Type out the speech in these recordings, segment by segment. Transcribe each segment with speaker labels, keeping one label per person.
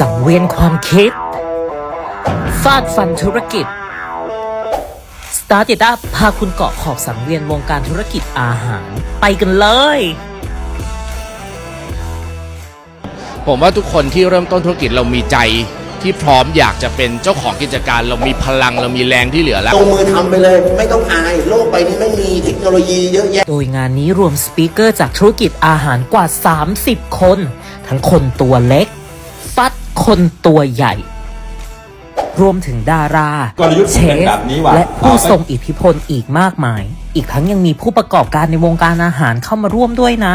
Speaker 1: สังเวียนความคิด ฟาดฟันธุรกิจ สตาร์ติต้าพาคุณเกาะขอบสังเวียนวงการธุรกิจอาหาร ไปกันเลย
Speaker 2: ผมว่าทุกคนที่เริ่มต้นธุรกิจเรามีใจที่พร้อมอยากจะเป็นเจ้าของกิจการเรามีพลังเรามีแรงที่เหลือแล้ว
Speaker 3: ลงมือทำไปเลยไม่ต้องอาย โลกใบนี้ไม่มีเทคโนโลยีเยอะแยะ
Speaker 1: โดยงานนี้รวมสปีกเกอร์จากธุรกิจอาหารกว่า 30 คน ทั้งคนตัวเล็ก ฟัด คนตัวใหญ่ รวมถึงดาราก
Speaker 4: ลยุทธ์
Speaker 1: เช
Speaker 4: เป็น
Speaker 1: ฟ
Speaker 4: แบบนี้ว่ะ
Speaker 1: และผู้
Speaker 4: เอาไป
Speaker 1: ทรงอิทธิพลอีกมากมาย อีกทั้งยังมีผู้ประกอบการในวงการอาหารเข้ามาร่วมด้วยนะ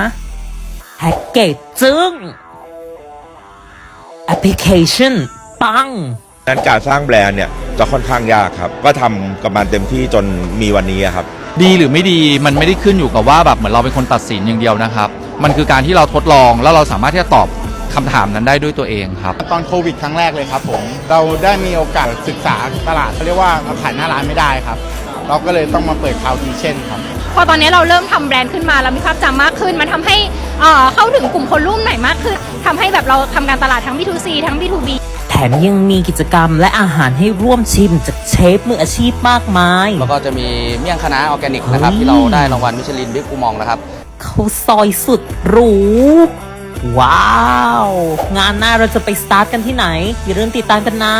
Speaker 1: แพ็กเกจจึงแอปพลิเคชันปัง
Speaker 5: นั้นการสร้างแบรนด์เนี่ยจะค่อนข้างยากครับ ก็ทำกับมันเต็มที่จนมีวันนี้อะครับ
Speaker 6: ดีหรือไม่ดีมันไม่ได้ขึ้นอยู่กับว่าแบบเหมือนเราเป็นคนตัดสินอย่างเดียวนะครับ มันคือการที่เราทดลองแล้วเราสามารถที่จะตอบ คำถามนั้นได้ด้วยตัวเองครับ
Speaker 7: ตอนโควิดครั้งแรกเลยครับผม เราได้มีโอกาสศึกษาตลาดเขาเรียกว่าเราขายหน้าร้านไม่ได้ครับ เราก็เลยต้องมาเปิดคาวทีเช่นครับ
Speaker 8: พอตอนนี้เราเริ่มทำแบรนด์ขึ้นมาเรามีภาพจำมากขึ้น มันทำให้เอ่อเข้าถึงกลุ่มคนรุ่นใหม่มากขึ้นทำให้แบบเราทำการตลาดทั้ง B2C ทั้ง B2B
Speaker 1: แถมยังมีกิจกรรมและอาหารให้ร่วมชิมจากเชฟมืออาชีพมากมาย
Speaker 9: แล้วก็จะมีเมี่ยงคณะออร์แกนิกนะครับ
Speaker 1: เฮ้ย
Speaker 9: ที่เราได้รางวัลมิชลินบิ๊กกูมองนะครับ
Speaker 1: เขาซอยสุดหรู ว้าว งานหน้าเราจะไปสตาร์ทกันที่ไหน อย่าลืมติดตามกันนะ